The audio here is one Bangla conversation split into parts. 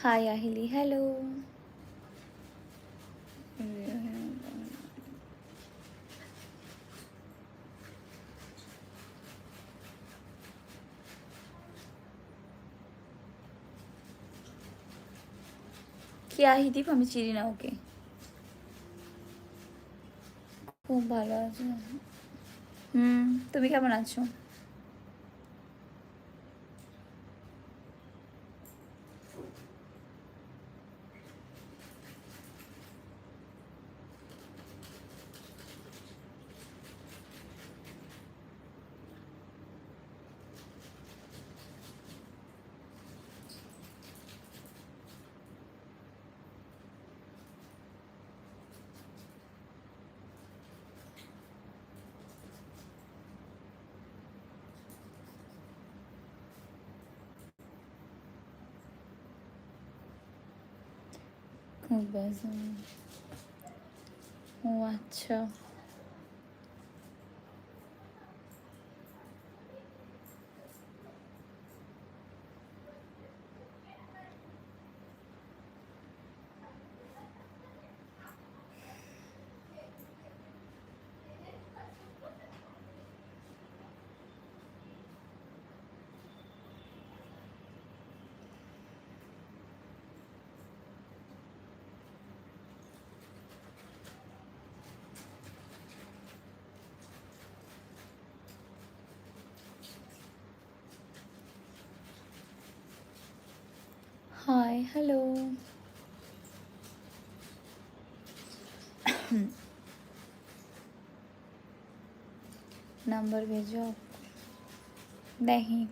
হাই আহিলি হ্যালো কি আহিদীপ আমি চিনি না ওকে খুব ভালো আছে হুম তুমি কেমন আছো ও আচ্ছা हाय हेलो नंबर भेजो। नहीं।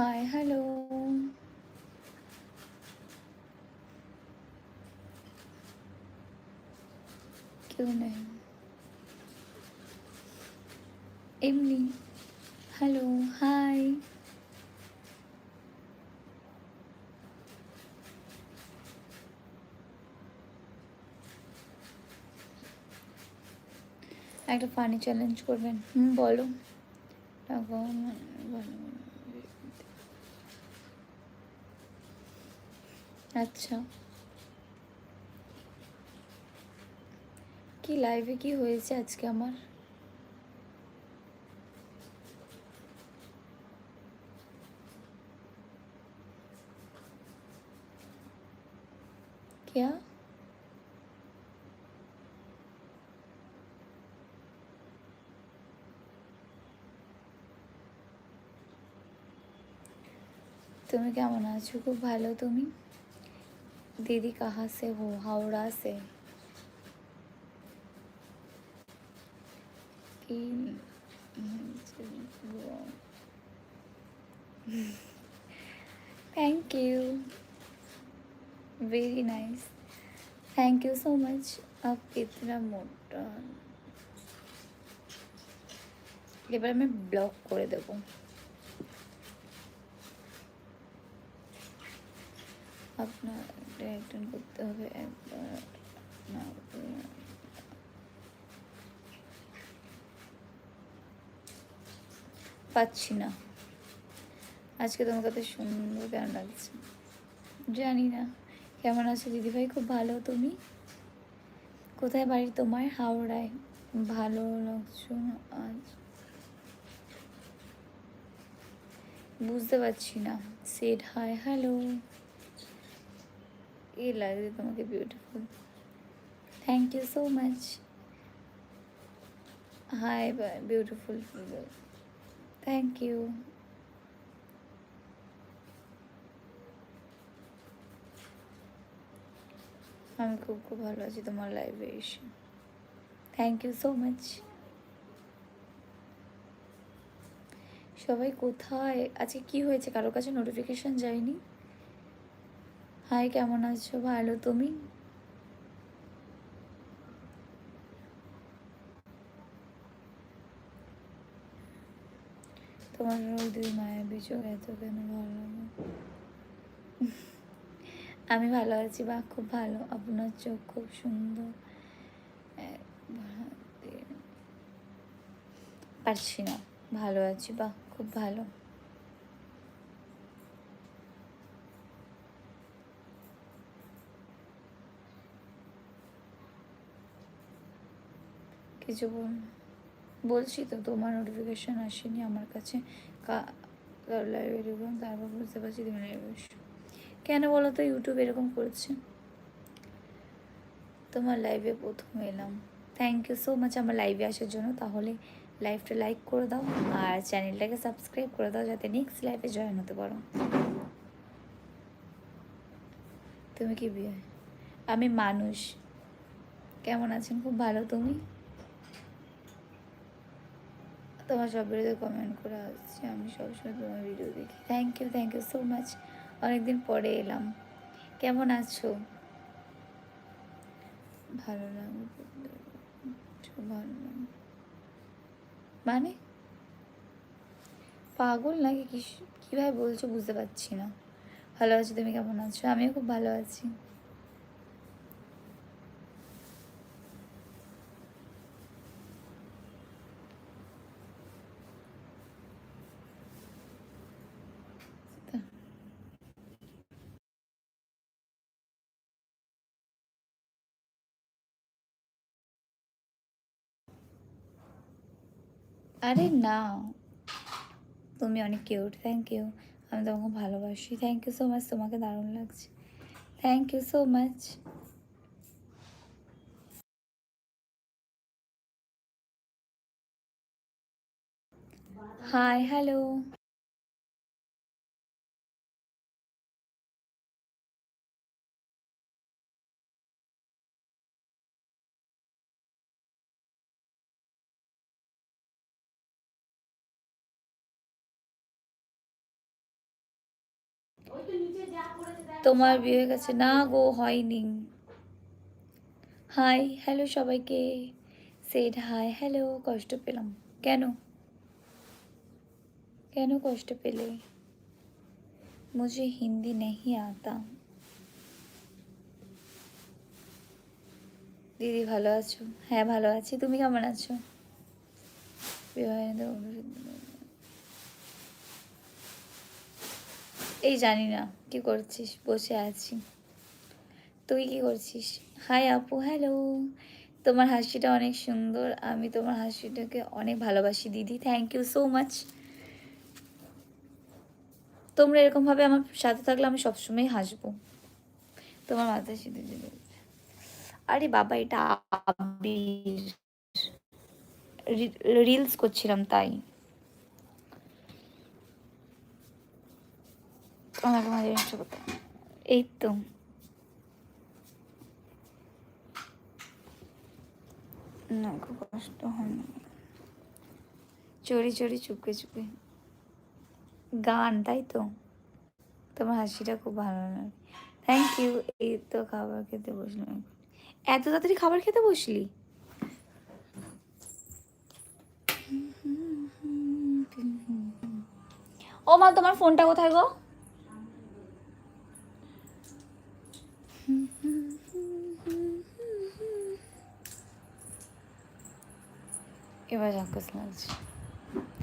হাই হ্যালো কেউ নেই এমনি হ্যালো হাই একটা ফানি চ্যালেঞ্জ করবেন। হুম বলো। তখন আচ্ছা। কি লাইভে কি হয়েছে আজকে আমার? क्या তুমি কেমন আছো? খুব ভালো তুমি? दीदी कहाँ से हो हावड़ा से कि- thank you very nice thank you so much आप इतना मोटा এবার আমি ব্লক করে দেব রিটার্ন করতে হবে একবার। না পাচ্ছি না। আজকে তোমার কাছে সুন্দর কেন লাগছে। জানি না। কেমন আছো দিদিভাই? খুব ভালো। তুমি? কোথায় বাড়ি তোমার? হাওড়ায়। ভালো লাগছো আজ। বুঝতে পারছি না। সেট হাই হ্যালো এ লাগছে তোমাকে beautiful thank you so much hi beautiful thank you আমি খুব খুব ভালো আছি তোমার লাইভে এসে। থ্যাংক ইউ সো মাচ সবাই কোথায়? আজকে কি হয়েছে? কারোর কাছে নোটিফিকেশন যায়নি? হাই, কেমন আছো? ভালো, তুমি? তোমার দুই মায়ের বিচোখ এত কেন ভালো আমি ভালো আছি বা খুব ভালো। আপনার চোখ খুব সুন্দর। পারছি না। ভালো আছি বা খুব ভালো। কিছু বলছি তো, তোমার নোটিফিকেশন আসেনি আমার কাছে। তারপর বুঝতে পারছি তুমি কেন বলো তো ইউটিউব এরকম করছে? তোমার লাইভে প্রথম এলাম। থ্যাংক ইউ সো মাচ আমার লাইভে আসার জন্য। তাহলে লাইভটা লাইক করে দাও আর চ্যানেলটাকে সাবস্ক্রাইব করে দাও যাতে নেক্সট লাইভে জয়েন হতে পারো। তুমি কি বিয়ে? আমি মানুষ। কেমন আছেন? খুব ভালো। তুমি? তোমার সব ভিডিওতে কমেন্ট করে আসছি। আমি সবসময় তোমার ভিডিও দেখি। Thank you thank you so much অনেকদিন পরে এলাম। কেমন আছো? ভালো লাগে ভালো মানে? পাগল নাকি? কি কীভাবে বলছো বুঝতে পারছি না। ভালো আছো, তুমি কেমন আছো? আমিও খুব ভালো আছি। আরে না। তুমি অনেক কিউট থ্যাংক ইউ আমি তোমাকে ভালোবাসি। থ্যাংক ইউ সো মাচ তোমাকে দারুণ লাগছে। Thank you so much hi hello তোমার বিয়ে গেছে না গো, হয়নি। হাই হ্যালো সবাইকে। সেড হাই হ্যালো কষ্ট পেলাম। কেন? কেন কষ্ট পেলে? মুঝে হিন্দি নেই আতা। দিদি ভালো আছো? হ্যাঁ ভালো আছি। তুমি কেমন আছো? বিবাহ এই জানি না, কি করছিস? বসে আছি। তুই কি করছিস? হাই আপু হ্যালো তোমার হাসিটা অনেক সুন্দর, আমি তোমার হাসিটাকে অনেক ভালোবাসি, দিদি। থ্যাংক ইউ সো মাচ তোমরা এরকমভাবে আমার সাথে থাকলে আমি সবসময় হাসবো। তোমার মাথা সিঁদুর দিলে আরে বাবা, এটা আবির। রিলস করছিলাম তাই। আমাকে মাঝে নষ্ট করতে এই তো না খুব কষ্ট হয় না চড়ি চড়ি চুপকে চুপকে গান তাই তো তোমার হাসিটা খুব ভালো লাগে থ্যাংক ইউ এই তো খাবার খেতে বসলাম এত তাড়াতাড়ি খাবার খেতে বসলি ও মা তোমার ফোনটা কোথায় গো এবার জাকাস লাগছে।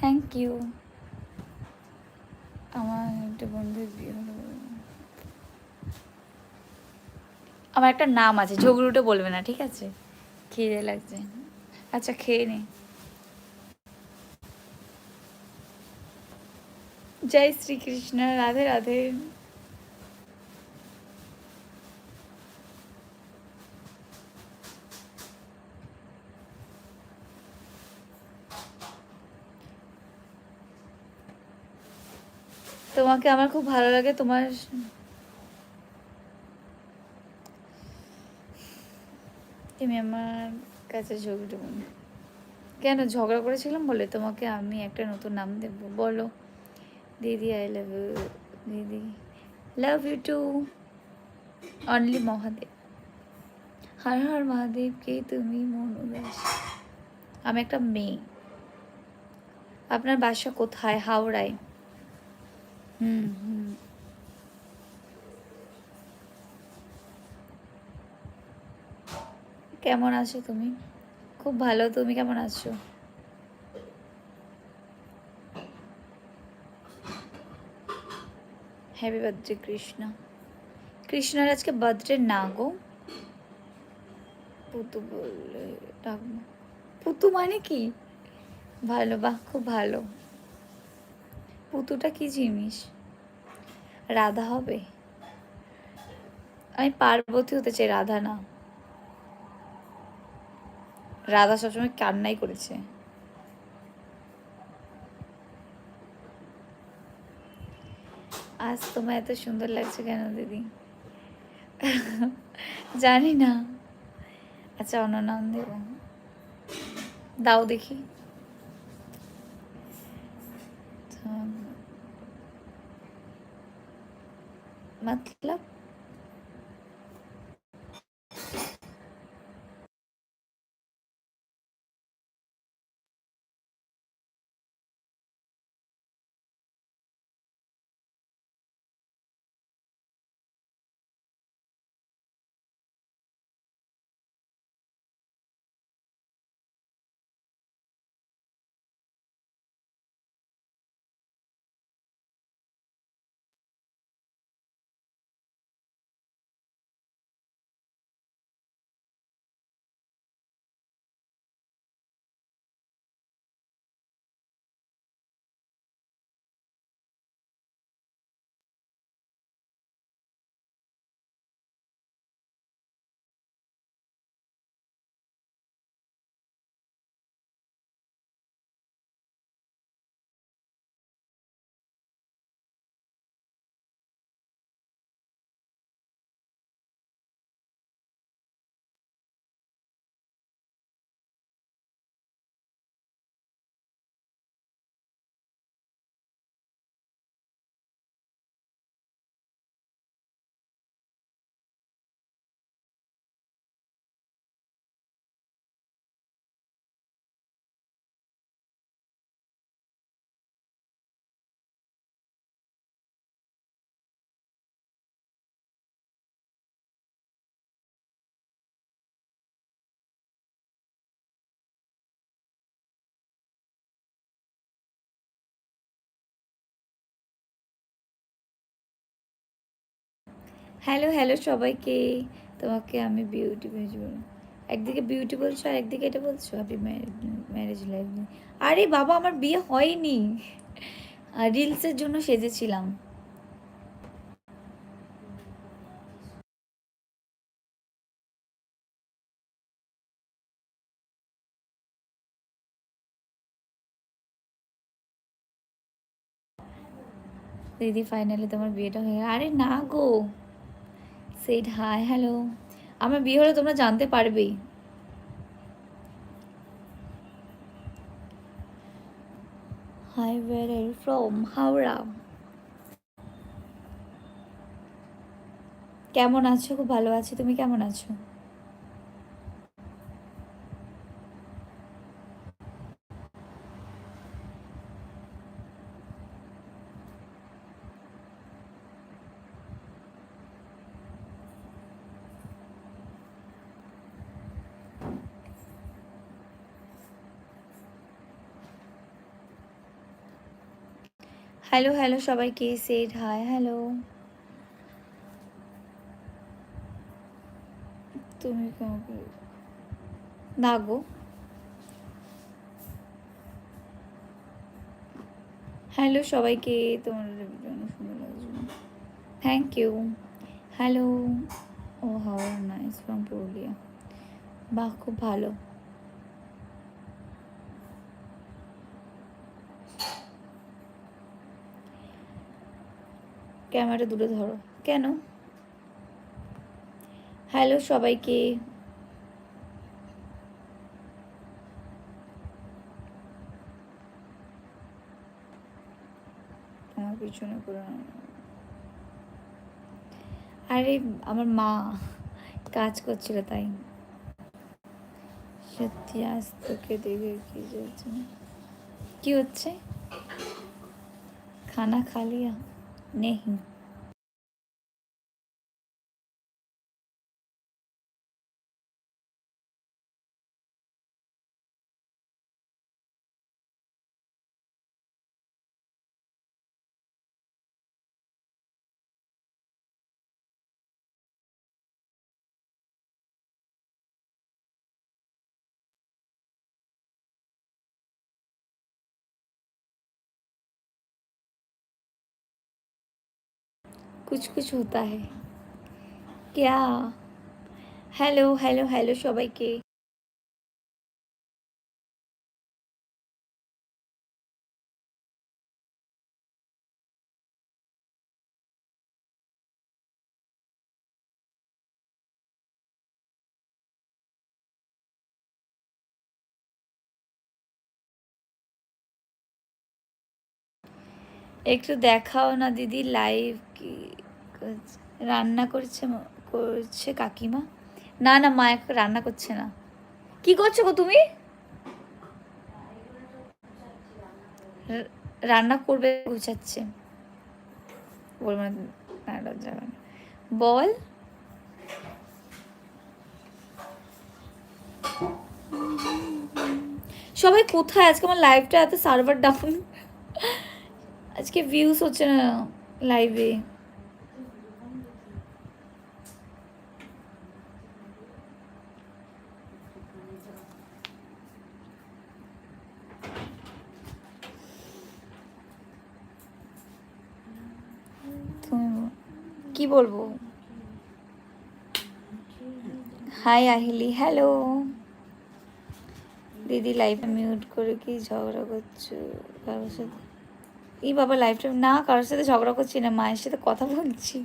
থ্যাংক ইউ আমার একটা বন্ধুর বিয়ে হলো। আমার একটা নাম আছে, ঝগড়ুটে বলবে না, ঠিক আছে? খিদে লাগছে। আচ্ছা খেয়ে নে। জয় শ্রীকৃষ্ণ, রাধে রাধে। তোমাকে আমার খুব ভালো লাগে, তোমার তুমি আমার কাছে ঝগড়ে কেন ঝগড়া করেছিলাম বলে তোমাকে আমি একটা নতুন নাম দেব, বলো। দিদি আই লাভ ইউ দিদি। Love you too only Mahadev. Har Har মহাদেবকে তুমি মন উদাস আমি একটা মেয়ে। আপনার বাসা কোথায়? হাওড়ায়। হুম হুম। কেমন আছো তুমি? খুব ভালো, তুমি কেমন আছো? Happy birthday Krishna. কৃষ্ণের আজকে বার্থডে না গো। পুতু বললে পুতু মানে কি? ভালো, বাহ, খুব ভালো। পুতুটা কি জিনিস? রাধা হবে? আমি পার্বতী হতে চাই, রাধা না। রাধা সবসময় কান্নাই করেছে। আজ তোমার এত সুন্দর লাগছে কেন, দিদি? জানি না। আচ্ছা অন্য নাম দেব। দাও দেখি। मतलब হ্যালো হ্যালো সবাইকে। তোমাকে আমি বিউটি বলব। একদিকে বিউটি বলছো আর একদিকে এটা বলছো? হ্যাপি ম্যারেজ লাইফ আরে বাবা, আমার বিয়ে হয়নি। রিলসের জন্য সেজেছিলাম। দিদি ফাইনালি তোমার বিয়েটা হয়ে আরে না গো। সেট হাই হ্যালো আমার বিয়ে হলে তোমরা জানতে পারবেই। হাই ওয়ার ফ্রম হাওড়া কেমন আছো? খুব ভালো আছি। তুমি কেমন আছো? হ্যালো হ্যালো সবাইকে সেট হাই হ্যালো তুমি না গো হ্যালো সবাইকে তোমার সুন্দর লাগছে। থ্যাংক ইউ হ্যালো ও হাওয়া নাইস ফ্রম পুরুলিয়া বাহ, খুব ভালো। ক্যামেরা দূরে ধরো। কেন? হ্যালো সবাইকে। পিছনে আরে, আমার মা কাজ করছিল তাই। সত্যি, আজ তোকে দেখে কি যাচ্ছে কি হচ্ছে? খানা খা नहीं। कुछ कुछ होता है क्या হ্যালো হ্যালো হ্যালো সবাইকে একটু দেখাও না দিদি লাইভ কি করছে? রান্না করছে করছে কাকিমা। না না, মা রান্না করছে না। কি করছ গো তুমি? রান্না করবে, গুছাচ্ছে। বলব না। বল। সবাই কোথায়? আজকে আমার লাইভটা এত সার্ভার ডাউন আজকে ভিউজ হচ্ছে না লাইভে তুমি কি বলব? হাই আহিলি হ্যালো দিদি লাইভ মিউট করে কি ঝগড়া করছ? কারোর সাথে? এই বাবা লাইফটা না কারোর সাথে ঝগড়া করছি না মায়ের সাথে কথা বলছি।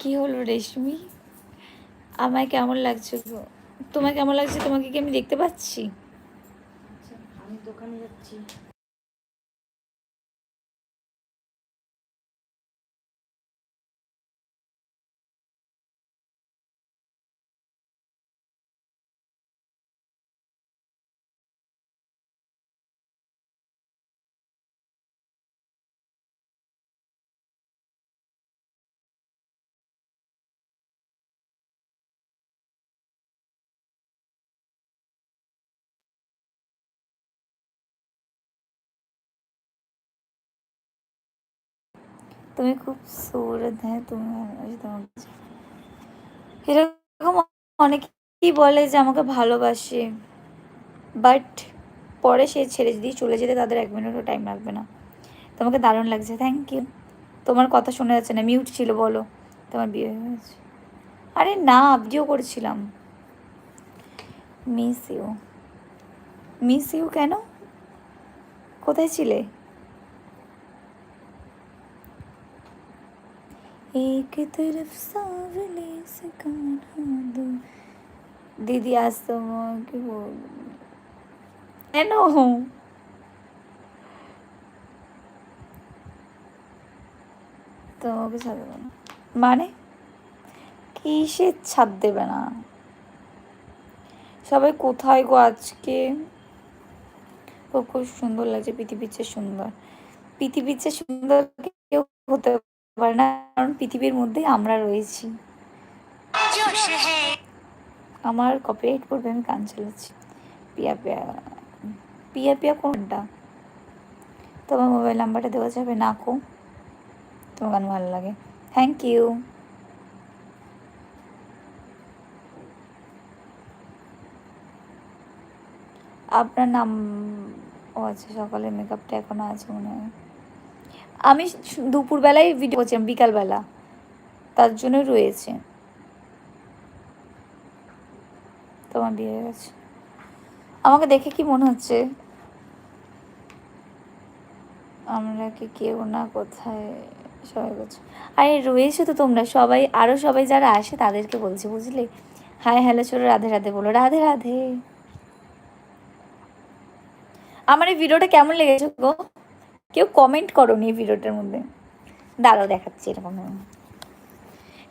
কি হলো রেশমি? আমায় কেমন লাগছে গো? তোমায় কেমন লাগছে? তোমাকে কি আমি দেখতে পাচ্ছি? আচ্ছা, আমি দোকানে যাচ্ছি। তুমি খুব সুরত হ্যাঁ তুমি এরকম অনেকেই বলে যে আমাকে ভালোবাসে বাট পরে সে ছেড়ে যদি চলে যেতে তাদের এক মিনিটও টাইম লাগবে না। তোমাকে দারুণ লাগছে থ্যাংক ইউ তোমার কথা শোনা যাচ্ছে না মিউট ছিল, বলো। তোমার বিয়ে হয়ে গেছে। আরে না ভিডিও করেছিলাম। মিস ইউ মিস ইউ কেন? কোথায় ছিলে? एक तरफ सावले से कान्हा दो दीदी आज तो কি বলবো কেন তোমাকে ছাড় দেবে না মানে কিসের ছাদ দেবে না সবাই কোথায় গো আজকে খুব খুব সুন্দর লাগছে পৃথিবীর চেয়ে সুন্দর পৃথিবীর চেয়ে সুন্দর কেউ হতে পারে কারণ পৃথিবীর মধ্যেই আমরা রয়েছি। আমার কপিরাইট পড়বে আমি গান চালাচ্ছি। পিয়া পিয়া পিয়া পিয়া কোনটা? তোমার মোবাইল নাম্বারটা দেওয়া যাবে না কো। তোমার গান ভালো লাগে। থ্যাংক ইউ আপনার নাম, ও আচ্ছা সকালে মেকআপটা এখনও আছে মনে হয়। আমি দুপুরবেলায় ভিডিও করছিলাম, বিকালবেলা। তার জন্য রয়েছে। তোমার বিয়ে হয়ে গেছে। আমাকে দেখে কি মনে হচ্ছে? আমরা কি কেউ না কোথায়? সবাই করছে আরে রয়েছে তো তোমরা সবাই। আরও সবাই যারা আসে তাদেরকে বলছি, বুঝলে? হাই হ্যালো ছোটো রাধে রাধে বলো, রাধে রাধে। আমার এই ভিডিওটা কেমন লেগেছে গো? কেউ কমেন্ট করো নি এই ভিডিওটার মধ্যে। দাঁড়াও দেখাচ্ছি এরকম।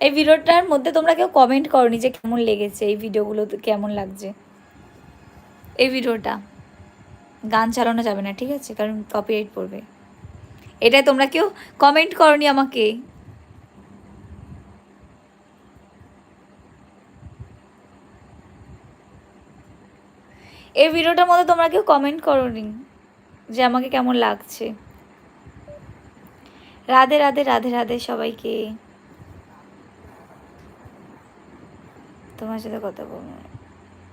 এই ভিডিওটার মধ্যে তোমরা কেউ কমেন্ট করনি যে কেমন লেগেছে, এই ভিডিওগুলো কেমন লাগছে? এই ভিডিওটা গান চালানো যাবে না, ঠিক আছে? কারণ কপিরাইট পড়বে। এটা তোমরা কেউ কমেন্ট করনি আমাকে? এই ভিডিওটার মধ্যে তোমরা কেউ কমেন্ট করনি যে আমাকে কেমন লাগছে? রাধে রাধে রাধে রাধে সবাইকে তোমার সাথে কথা বলবো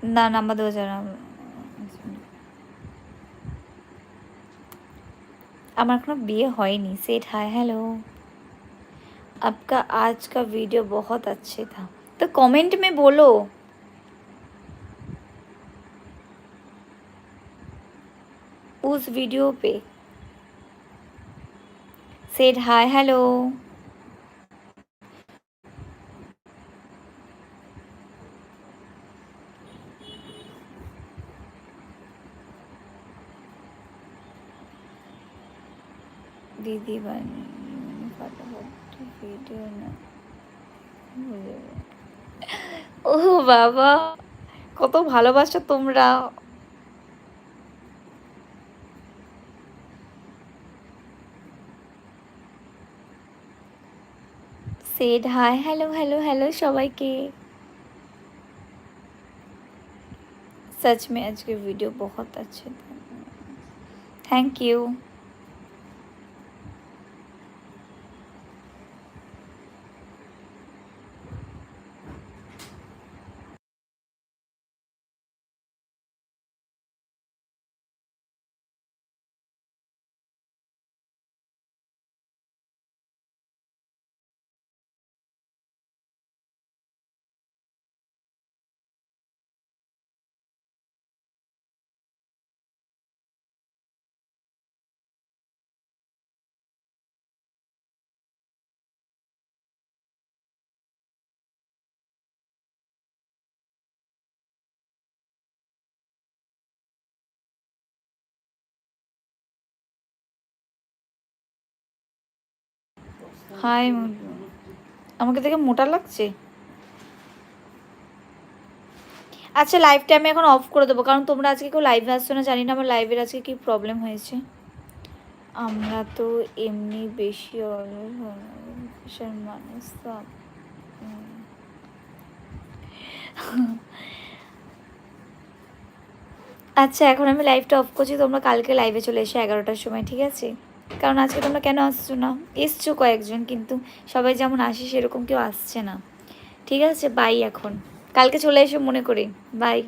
না নাম্বার দেওয়া যাবে না আমার এখনো বিয়ে হয়নি सेट हाय हेलो आपका आज का वीडियो बहुत अच्छे था तो कमेंट में बोलो उस वीडियो पे said hi, hello. দিদি ফটোফটি ভিডিও না ও বাবা কত ভালোবাসো তোমরা said hi hello hello hello সবাইকে सच में आज के वीडियो बहुत अच्छे थे थैंक यू হাই আমাকে দেখে মোটা লাগছে? আচ্ছা লাইভটা আমি এখন অফ করে দেবো, কারণ তোমরা আজকে কেউ লাইভে আসছো না, জানি না আমার লাইভের আজকে কি প্রবলেম হয়েছে। আমরা তো এমনি বেশি মানুষ আচ্ছা এখন আমি লাইভটা অফ করছি, তোমরা কালকে লাইভে চলে এসো এগারোটার সময়, ঠিক আছে? কারণ আজকে তোমরা কেন আসছো না? এসছো কয়েকজন, কিন্তু সবাই যেমন আসে, সেরকম কেউ আসছে না। ঠিক আছে বাই এখন। কালকে চলে এসো মনে করি। বাই